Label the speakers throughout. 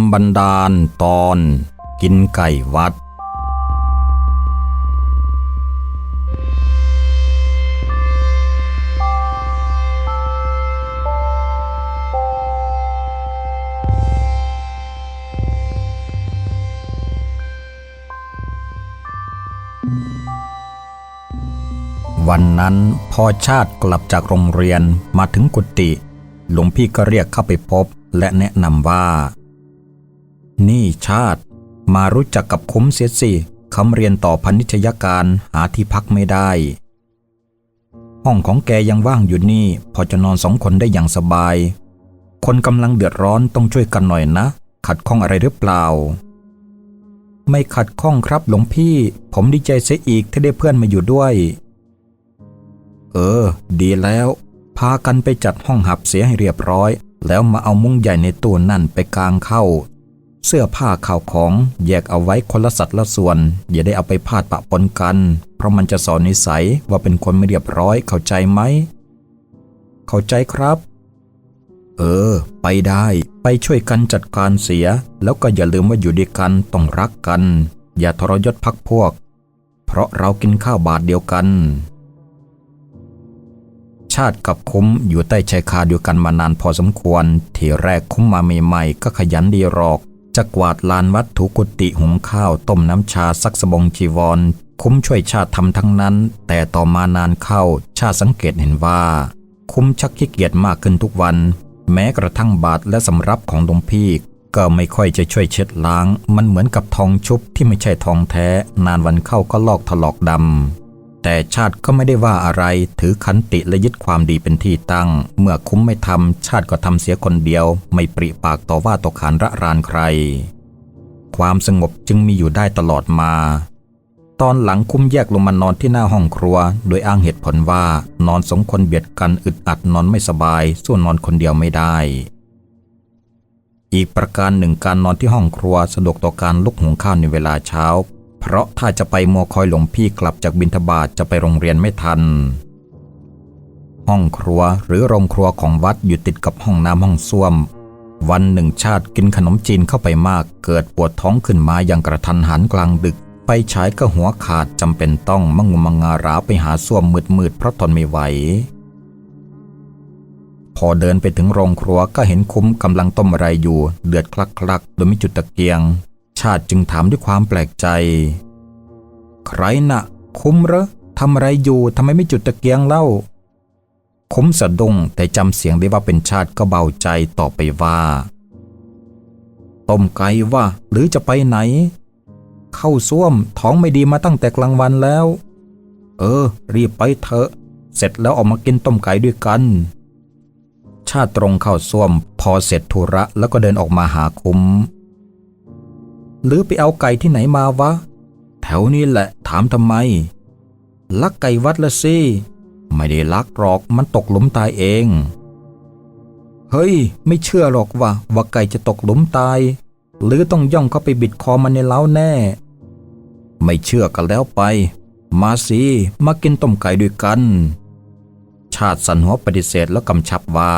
Speaker 1: ำบันดาลตอน กินไก่วัด วันนั้นพอชาติกลับจากโรงเรียนมาถึงกุฏิหลวงพี่ก็เรียกเข้าไปพบและแนะนำว่า นี่ชาติ มารู้จักกับคุ้มเสียสิคำเรียนต่อพันิชยการหาที่พักไม่ได้ ห้องของแกยังว่างอยู่นี่ พอจะนอนสองคนได้อย่างสบาย คนกำลังเดือดร้อนต้องช่วยกันหน่อยนะ ขัดข้องอะไรหรือเปล่า ไม่ขัดข้องครับหลวงพี่ ผมดีใจเสียอีกที่ได้เพื่อนมาอยู่ด้วย เออ ดีแล้ว พากันไปจัดห้องหับเสียให้เรียบร้อย แล้วมาเอามุ้งใหญ่ในตู้นั่นไปกางเข้า เสื้อผ้าข่าวของแยกเอาไว้คนละสัดละส่วน อย่าได้เอาไปพาดปะปนกัน เพราะมันจะสอนนิสัยว่าเป็นคนไม่เรียบร้อยเข้าใจไหม เข้าใจครับ เออ ไปได้ ไปช่วยกันจัดการเสีย แล้วก็อย่าลืมว่าอยู่ด้วยกันต้องรักกัน อย่าทรยศพักพวก เพราะเรากินข้าวบาทเดียวกัน ชาติกับคุ้มอยู่ใต้ชายคาเดียวกันมานานพอสมควร ทีแรกคุ้มมาใหม่ๆก็ขยันดีหรอก จะกวาดลานวัดถูกุฏิหุงข้าวต้มน้ำชาซักสบงจีวร คุ้มช่วยชาติทำทั้งนั้น แต่ต่อมานานเข้าชาติสังเกตเห็นว่า คุ้มชักขี้เกียจมากขึ้นทุกวัน แม้กระทั่งบาทและสำรับของหลวงพี่ก็ไม่ค่อยจะช่วยเช็ดล้าง มันเหมือนกับทองชุบที่ไม่ใช่ทองแท้ นานวันเข้าก็ลอกถลอกดำ แต่ชาติก็ไม่ได้ว่าอะไร ถือขันติและยึดความดีเป็นที่ตั้ง เมื่อคุ้มไม่ทำชาติก็ทำเสียคนเดียว ไม่ปริปากต่อว่าต่อขานระรานใคร ความสงบจึงมีอยู่ได้ตลอดมา ตอนหลังคุ้มแยกลงมานอนที่หน้าห้องครัว โดยอ้างเหตุผลว่านอนสองคนเบียดกันอึดอัดนอนไม่สบายส่วนนอนคนเดียวไม่ได้ อีกประการหนึ่งการนอนที่ห้องครัวสะดวกต่อการลุกหุงข้าวในเวลาเช้า เพราะถ้าจะไปมัวคอยหลวงพี่กลับจากบินทบาทจะไปโรงเรียนไม่ทัน ห้องครัวหรือโรงครัวของวัดอยู่ติดกับห้องน้ำห้องส้วม วันหนึ่งชาติกินขนมจีนเข้าไปมาก เกิดปวดท้องขึ้นมาอย่างกระทันหันกลางดึก ไปฉายก็หัวขาดจำเป็นต้องมังงุมังงาราไปหาส้วมมืดๆเพราะทนไม่ไหวพอเดินไปถึงโรงครัวก็เห็นคุ้มกำลังต้มอะไรอยู่ เดือดคลักๆโดยไม่จุดตะเกียง ชาติจึงถามด้วยความแปลกใจ ใครนะ่ะ คุ้มเหรอทำอะไรอยู่ทำไมไม่จุดตะเกียงเล่า คุ้มสะดุ้งแต่จำเสียงได้ว่าเป็นชาติก็เบาใจตอบไปว่า ต้มไก่ว่าหรือจะไปไหน เข้าส้วมท้องไม่ดีมาตั้งแต่กลางวันแล้ว เออ รีบไปเถอะ เสร็จแล้วออกมากินต้มไก่ด้วยกัน ชาติตรงเข้าส้วม พอเสร็จธุระแล้วก็เดินออกมาหาคุ้ม หรือไปเอาไก่ที่ไหนมาวะ แถวนี้แหละถามทำไม ลักไก่วัดละสิ ไม่ได้ลักหรอกมันตกหลุมตายเอง เฮ้ย ไม่เชื่อหรอกว่าว่าไก่จะตกหลุมตาย หรือต้องย่องเข้าไปบิดคอมันในเล้าแน่ ไม่เชื่อกันแล้วไป มาสิมากินต้มไก่ด้วยกัน ชาติสันหัวปฏิเสธแล้วกำชับว่า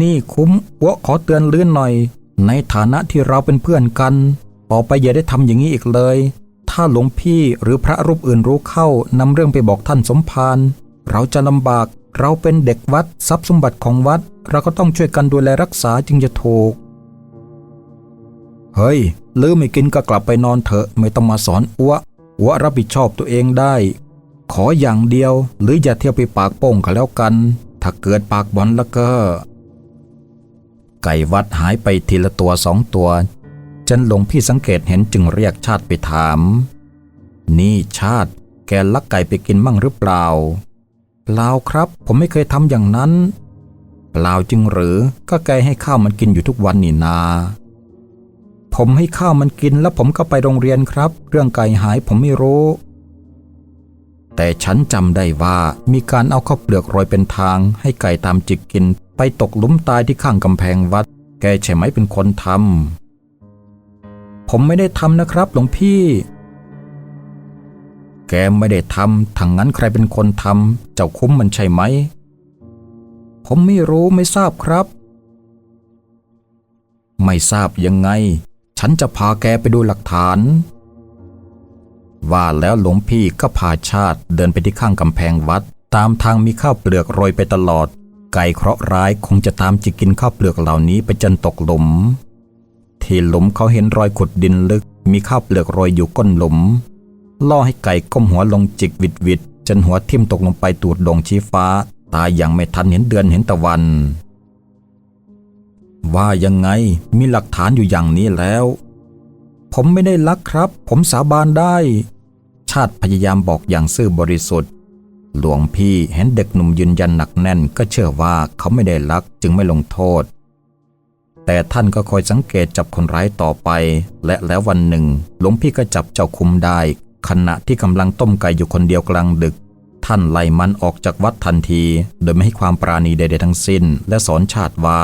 Speaker 1: นี่คุ้มวขอเตือนเลื่อนหน่อย ในฐานะที่เราเป็นเพื่อนกัน ต่อไปอย่าได้ทำอย่างนี้อีกเลย ถ้าหลวงพี่หรือพระรูปอื่นรู้เข้านำเรื่องไปบอกท่านสมภารเราจะลำบาก เราเป็นเด็กวัดทรัพย์สมบัติของวัด เราก็ต้องช่วยกันดูแลรักษาจึงจะถูก เฮ้ย ลือไม่กินก็กลับไปนอนเถอะ ไม่ต้องมาสอนอ้วอ้วรับผิดชอบตัวเองได้ ขออย่างเดียว หรืออย่าเที่ยวไปปากโป้งก็แล้วกัน ถ้าเกิดปากบอลแล้วก็ ไก่วัดหายไปทีละตัวสองตัวจนหลวงพี่สังเกตเห็นจึงเรียกชาติไปถาม นี่ชาติแกลักไก่ไปกินมั่งหรือเปล่า เปล่าครับ ผมไม่เคยทำอย่างนั้น เปล่าจึงหรือก็แกให้ข้าวมันกินอยู่ทุกวันนี่นา ผมให้ข้าวมันกินแล้วผมก็ไปโรงเรียนครับ เรื่องไก่หายผมไม่รู้ แต่ฉันจำได้ว่ามีการเอาข้าวเปลือกโรยเป็นทางให้ไก่ตามจิกกิน ไปตกหลุมตายที่ข้างกำแพงวัด แกใช่ไหมเป็นคนทำผมไม่ได้ทำนะครับหลวงพี่ แกไม่ได้ทำทางนั้นใครเป็นคนทำเจ้าคุ้มมันใช่ไหม ผมไม่รู้ไม่ทราบครับ ไม่ทราบยังไง ฉันจะพาแกไปดูหลักฐานว่าแล้วหลวงพี่ก็พาชาติเดินไปที่ข้างกำแพงวัด ตามทางมีข้าวเปลือกโรยไปตลอด ไก่เคราะห์ร้ายคงจะตามจิกกินข้าวเปลือกเหล่านี้ไปจนตกหลุม ที่หลุมเขาเห็นรอยขุดดินลึกมีข้าวเปลือกโรยอยู่ก้นหลุม ล่อให้ไก่ก้มหัวลงจิกวิดวิดจนหัวทิ่มตกลงไปตูดดงชี้ฟ้า ตายอย่างไม่ทันเห็นเดือนเห็นตะวัน ว่ายังไงมีหลักฐานอยู่อย่างนี้แล้ว ผมไม่ได้ลักครับ ผมสาบานได้ ชาติพยายามบอกอย่างซื่อบริสุทธิ์ หลวงพี่เห็นเด็กหนุ่มยืนยันหนักแน่นก็เชื่อว่าเขาไม่ได้ลักจึงไม่ลงโทษ แต่ท่านก็คอยสังเกตจับคนร้ายต่อไป และแล้ววันหนึ่ง หลวงพี่ก็จับเจ้าคุมได้ ขณะที่กำลังต้มไก่อยู่คนเดียวกลางดึก ท่านไล่มันออกจากวัดทันที โดยไม่ให้ความปราณีใดๆทั้งสิ้น และสอนชาติว่า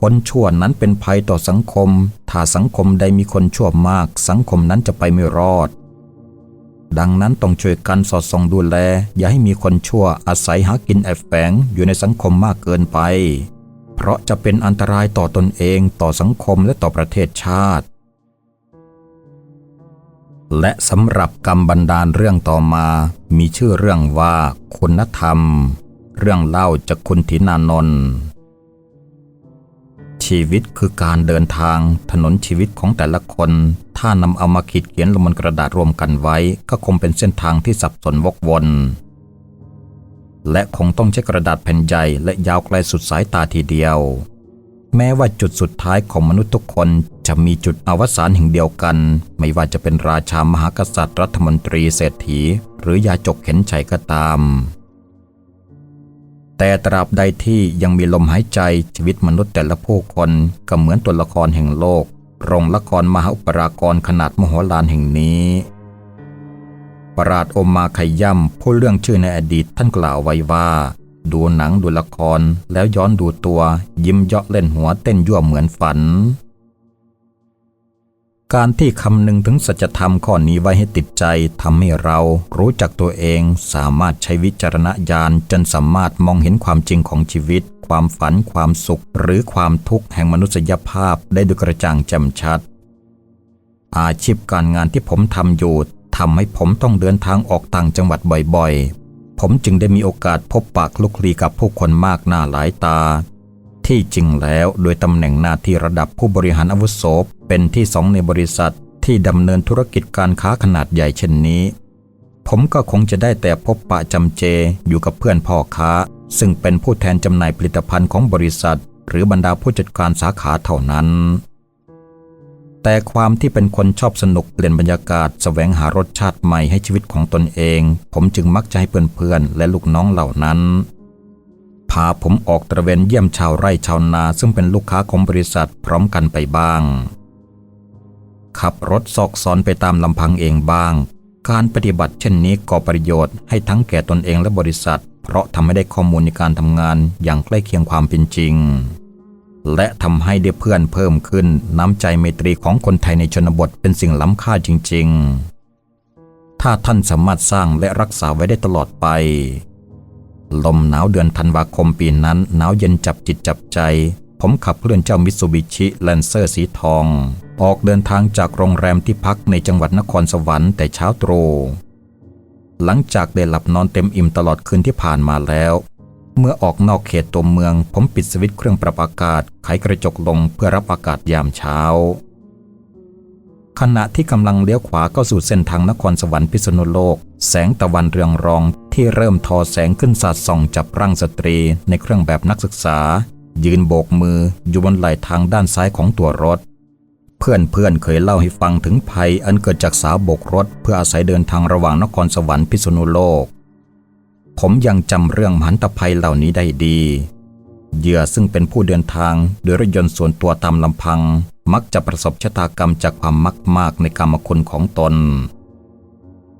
Speaker 1: คนชั่วนั้นเป็นภัยต่อสังคม ถ้าสังคมใดมีคนชั่วมาก สังคมนั้นจะไปไม่รอด ดังนั้นต้องช่วยกันสอดส่องดูแล อย่าให้มีคนชั่วอาศัยหากินแอบแฝงอยู่ในสังคมมากเกินไป เพราะจะเป็นอันตรายต่อตนเองต่อสังคมและต่อประเทศชาติ และสำหรับกรรมบันดาลเรื่องต่อมา มีชื่อเรื่องว่าคุณธรรม เรื่องเล่าจากคุณถินานนท์ ชีวิตคือการเดินทางถนนชีวิตของแต่ละคน ถ้านำเอามาขีดเขียนลงบนกระดาษรวมกันไว้ ก็คงเป็นเส้นทางที่สับสนวกวนและคงต้องใช้กระดาษแผ่นใหญ่และยาวไกลสุดสายตาทีเดียว แม้ว่าจุดสุดท้ายของมนุษย์ทุกคนจะมีจุดอวสานแห่งเดียวกัน ไม่ว่าจะเป็นราชามหากษัตริย์รัฐมนตรีเศรษฐี หรือยาจกเข็นชัยก็ตาม แต่ตราบใดที่ยังมีลมหายใจชีวิตมนุษย์แต่ละผู้คนก็เหมือนตัวละครแห่งโลก โรงละครมหาอุปรากรขนาดมโหฬารแห่งนี้ปราดอมมาไขย่ำผู้เรื่องชื่อในอดีตท่านกล่าวไว้ว่า ดูหนังดูละครแล้วย้อนดูตัว ยิ้มเยาะเล่นหัวเต้นยั่วเหมือนฝัน การที่คำนึงถึงสัจธรรมข้อนี้ไว้ให้ติดใจทำให้เรารู้จักตัวเองสามารถใช้วิจารณญาณจนสามารถมองเห็นความจริงของชีวิต ความฝันความสุข หรือความทุกข์แห่งมนุษยภาพได้ด้วยกระจ่างแจ่มชัด อาชีพการงานที่ผมทำอยู่ทำให้ผมต้องเดินทางออกต่างจังหวัดบ่อยๆ ผมจึงได้มีโอกาสพบปะคลุกคลีกับผู้คนมากหน้าหลายตา ที่จริงแล้ว โดยตำแหน่งหน้าที่ระดับผู้บริหารอาวุโสเป็นที่สองในบริษัทที่ดำเนินธุรกิจการค้าขนาดใหญ่เช่นนี้ ผมก็คงจะได้แต่พบปะจำเจอยู่กับเพื่อนพ่อค้า ซึ่งเป็นผู้แทนจำหน่ายผลิตภัณฑ์ของบริษัท หรือบรรดาผู้จัดการสาขาเท่านั้น แต่ความที่เป็นคนชอบสนุกเปลี่ยนบรรยากาศแสวงหารสชาติใหม่ให้ชีวิตของตนเอง ผมจึงมักจะให้เพื่อนๆและลูกน้องเหล่านั้นาผมออกตระเวนเยี่ยมชาวไร่ชาวนาซึ่งเป็นลูกค้าของบริษัทพร้อมกันไปบ้าง ขับรถซอกซอนไปตามลำพังเองบ้าง การปฏิบัติเช่นนี้ก่อประโยชน์ให้ทั้งแก่ตนเองและบริษัท เพราะทำให้ได้ข้อมูลในการทำงานอย่างใกล้เคียงความเป็นจริง และทำให้ได้เพื่อนเพิ่มขึ้นน้ำใจไมตรีของคนไทยในชนบทเป็นสิ่งล้ำค่าจริง ๆ ถ้าท่านสามารถสร้างและรักษาไว้ได้ตลอดไป ลมหนาวเดือนธันวาคมปีนั้นหนาวเย็นจับจิตจับใจ ผมขับเคลื่อนเจ้ามิตซูบิชิแลนเซอร์สีทอง ออกเดินทางจากโรงแรมที่พักในจังหวัดนครสวรรค์แต่เช้าตรู่หลังจากได้หลับนอนเต็มอิ่มตลอดคืนที่ผ่านมาแล้ว เมื่อออกนอกเขตตัวเมือง ผมปิดสวิตช์เครื่องปรับอากาศไขกระจกลงเพื่อรับอากาศยามเช้า ขณะที่กำลังเลี้ยวขวาเข้าสู่เส้นทางนครสวรรค์พิษณุโลก แสงตะวันเรืองรองที่เริ่มทอแสงขึ้นสาดส่องจับร่างสตรีในเครื่องแบบนักศึกษา ยืนโบกมืออยู่บนไหล่ทางด้านซ้ายของตัวรถ เพื่อนเพื่อนเคยเล่าให้ฟังถึงภัยอันเกิดจากสาวโบกรถ เพื่ออาศัยเดินทางระหว่างนครสวรรค์พิษณุโลก ผมยังจำเรื่องมหันตภัยเหล่านี้ได้ดีเหยื่อซึ่งเป็นผู้เดินทางโดยรถยนต์ส่วนตัวตามลำพัง มักจะประสบชะตากรรมจากความมักมากในกรรมคุณของตน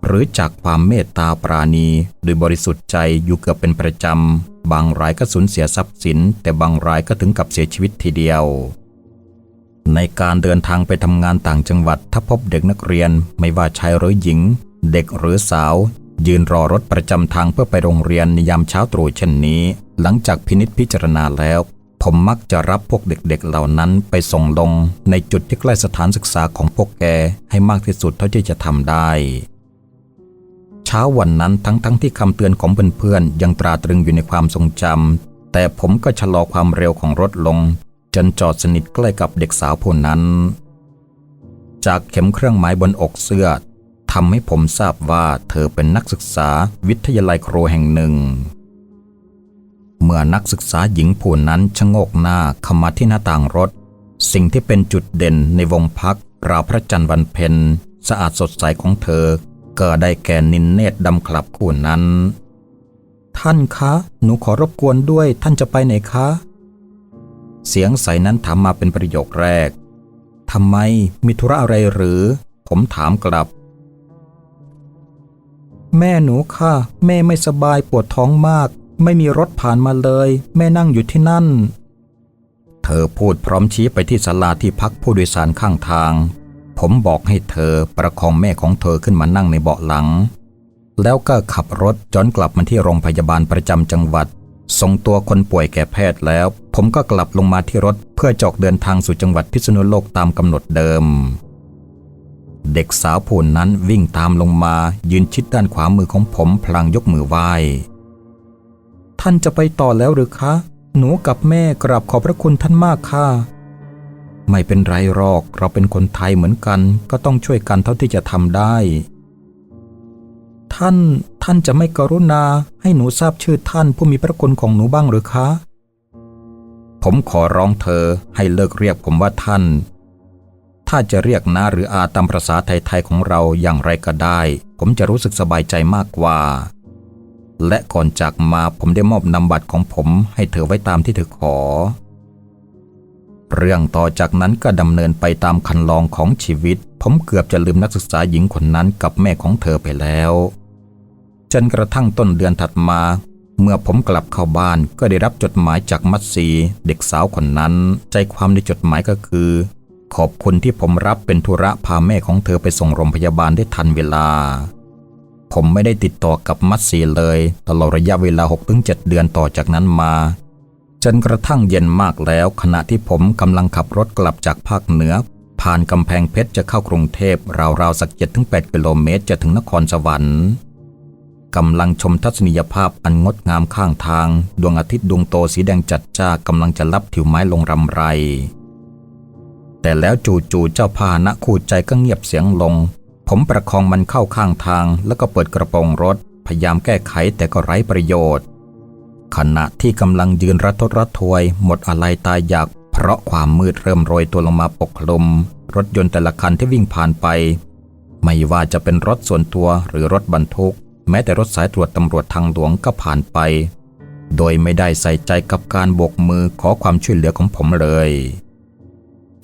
Speaker 1: หรือจากความเมตตาปราณี โดยบริสุทธิ์ใจอยู่เกือบเป็นประจำ บางรายก็สูญเสียทรัพย์สิน แต่บางรายก็ถึงกับเสียชีวิตทีเดียว ในการเดินทางไปทำงานต่างจังหวัด ถ้าพบเด็กนักเรียนไม่ว่าชายหรือหญิง เด็กหรือสาว ยืนรอรถประจำทางเพื่อไปโรงเรียนในยามเช้าตรู่เช่นนี้ หลังจากพินิษพิจารณาแล้วผผมมักจะรับพวกเด็กๆเหล่านั้นไปส่งลง ในจุดที่ใกล้สถานศึกษาของพวกแกให้มากที่สุดเท่าที่จะทำได้ เช้าวันนั้นทั้งๆทที่คำเตือนของเพื่อนๆยังตราตรึงอยู่ในความทรงจำแต่ผมก็ชะลอความเร็วของรถลง จนจอดสนิทใกล้กับเด็กสาวผู้นั้น จากเข็มเครื่องหมายบนอกเสื้อทำให้ผมทราบว่าเธอเป็นนักศึกษาวิทยาลัยครูแห่งหนึ่ง เมื่อนักศึกษาหญิงผู้นั้นชะโงกหน้าเข้ามาที่หน้าต่างรถ สิ่งที่เป็นจุดเด่นในวงพักราพระจันทร์วันเพ็ญสะอาดสดใสของเธอ ก็ได้แก่นินเนตดำคลับคู่นั้น ท่านคะ หนูขอรบกวนด้วยท่านจะไปไหนคะ เสียงใสนั้นถามมาเป็นประโยคแรกทำไมมีธุระอะไรหรือ ผมถามกลับ แม่หนูค่ะ แม่ไม่สบายปวดท้องมาก ไม่มีรถผ่านมาเลย แม่นั่งอยู่ที่นั่น เธอพูดพร้อมชี้ไปที่ศาลาที่พักผู้โดยสารข้างทาง ผมบอกให้เธอประคองแม่ของเธอขึ้นมานั่งในเบาะหลัง แล้วก็ขับรถย้อนกลับมาที่โรงพยาบาลประจำจังหวัด ส่งตัวคนป่วยแก่แพทย์แล้ว ผมก็กลับลงมาที่รถเพื่อจอกเดินทางสู่จังหวัดพิษณุโลกตามกำหนดเดิม เด็กสาวผู้นั้นวิ่งตามลงมายืนชิดด้านขวามือของผมพลางยกมือไหว้ท่านจะไปต่อแล้วหรือคะ หนูกับแม่กราบขอบพระคุณท่านมากค่ะ ไม่เป็นไรหรอก เราเป็นคนไทยเหมือนกัน ก็ต้องช่วยกันเท่าที่จะทำได้ ท่าน ท่านจะไม่กรุณาให้หนูทราบชื่อท่านผู้มีพระคุณของหนูบ้างหรือคะ ผมขอร้องเธอให้เลิกเรียกผมว่าท่าน ถ้าจะเรียกนาหรืออาตามประษาไทยๆของเราอย่างไรก็ได้ ผมจะรู้สึกสบายใจมากกว่า และก่อนจากมาผมได้มอบนำบัตรของผมให้เธอไว้ตามที่เธอขอ เรื่องต่อจากนั้นก็ดำเนินไปตามคันลองของชีวิต ผมเกือบจะลืมนักศึกษาหญิงคนนั้นกับแม่ของเธอไปแล้ว จนกระทั่งต้นเดือนถัดมา เมื่อผมกลับเข้าบ้านก็ได้รับจดหมายจากมัตสีเด็กสาวคนนั้น ใจความในจดหมายก็คือ ขอบคุณที่ผมรับเป็นธุระพาแม่ของเธอไปส่งโรงพยาบาลได้ทันเวลา ผมไม่ได้ติดต่อกับมัตสีเลยตลอดระยะเวลา 6-7 เดือนต่อจากนั้นมา จนกระทั่งเย็นมากแล้วขณะที่ผมกำลังขับรถกลับจากภาคเหนือ ผ่านกำแพงเพชรจะเข้ากรุงเทพราวๆสักเจ็ดถึงแปดกิโลเมตรจะถึงนครสวรรค์กำลังชมทัศนียภาพอันงดงามข้างทาง ดวงอาทิตย์ดวงโตสีแดงจัดจ้ากำลังจะลับถิวไม้ลงรำไร แต่แล้วจู่ๆเจ้าพาหนะคู่ใจก็เงียบเสียงลง ผมประคองมันเข้าข้างทางแล้วก็เปิดกระโปรงรถ พยายามแก้ไขแต่ก็ไร้ประโยชน์ ขณะที่กำลังยืนระทดระทวย หมดอะไรตายอยาก เพราะความมืดเริ่มโรยตัวลงมาปกคลุม รถยนต์แต่ละคันที่วิ่งผ่านไป ไม่ว่าจะเป็นรถส่วนตัวหรือรถบรรทุก แม้แต่รถสายตรวจตำรวจทางหลวงก็ผ่านไป โดยไม่ได้ใส่ใจกับการโบกมือขอความช่วยเหลือของผมเลย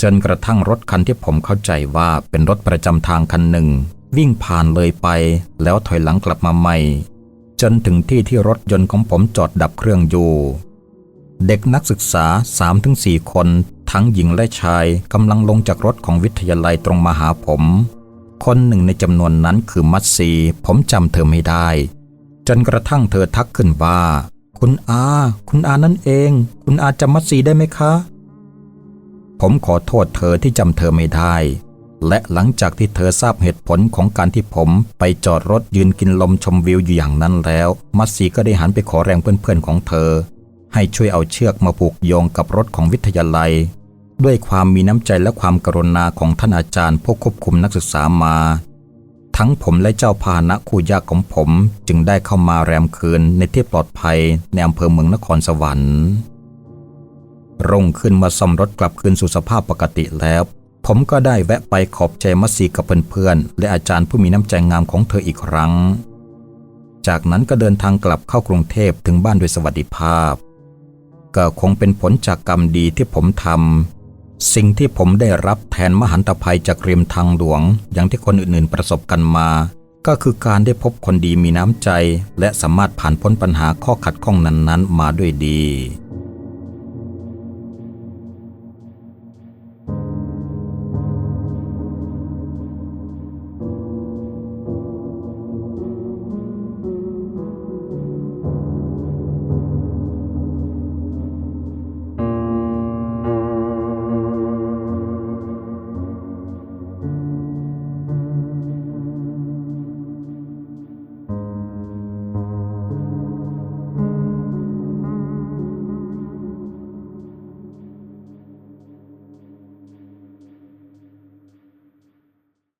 Speaker 1: จนกระทั่งรถคันที่ผมเข้าใจว่าเป็นรถประจำทางคันหนึ่ง วิ่งผ่านเลยไป แล้วถอยหลังกลับมาใหม่ จนถึงที่ที่รถยนต์ของผมจอดดับเครื่องอยู่ เด็กนักศึกษา 3-4 คน ทั้งหญิงและชายกำลังลงจากรถของวิทยาลัยตรงมาหาผม คนหนึ่งในจำนวนนั้นคือมัตซี ผมจำเธอไม่ได้ จนกระทั่งเธอทักขึ้นว่า คุณอา คุณอานั่นเอง คุณอาจำมัตซีได้ไหมคะ ผมขอโทษเธอที่จำเธอไม่ได้ และหลังจากที่เธอทราบเหตุผลของการที่ผม ไปจอดรถยืนกินลมชมวิวอยู่อย่างนั้นแล้ว มัตซีก็ได้หันไปขอแรงเพื่อนๆของเธอ ให้ช่วยเอาเชือกมาผูกโยงกับรถของวิทยาลัย ด้วยความมีน้ำใจและความกรุณาของท่านอาจารย์ผู้ควบคุมนักศึกษามา ทั้งผมและเจ้าพาหนะคู่ยากของผมจึงได้เข้ามาแรมคืนในที่ปลอดภัยในอำเภอเมืองนครสวรรค์รุ่งขึ้นมาซ่อมรถกลับคืนสู่สภาพปกติแล้ว ผมก็ได้แวะไปขอบใจมัสซีกับเพื่อนๆและอาจารย์ผู้มีน้ำใจงามของเธออีกครั้ง จากนั้นก็เดินทางกลับเข้ากรุงเทพถึงบ้านโดยสวัสดิภาพ ก็คงเป็นผลจากกรรมดีที่ผมทำสิ่งที่ผมได้รับแทนมหันตภัยจากเริมทางหลวง อย่างที่คนอื่นๆประสบกันมา ก็คือการได้พบคนดีมีน้ำใจ และสามารถผ่านพ้นปัญหาข้อขัดข้องนั้นๆ มาด้วยดี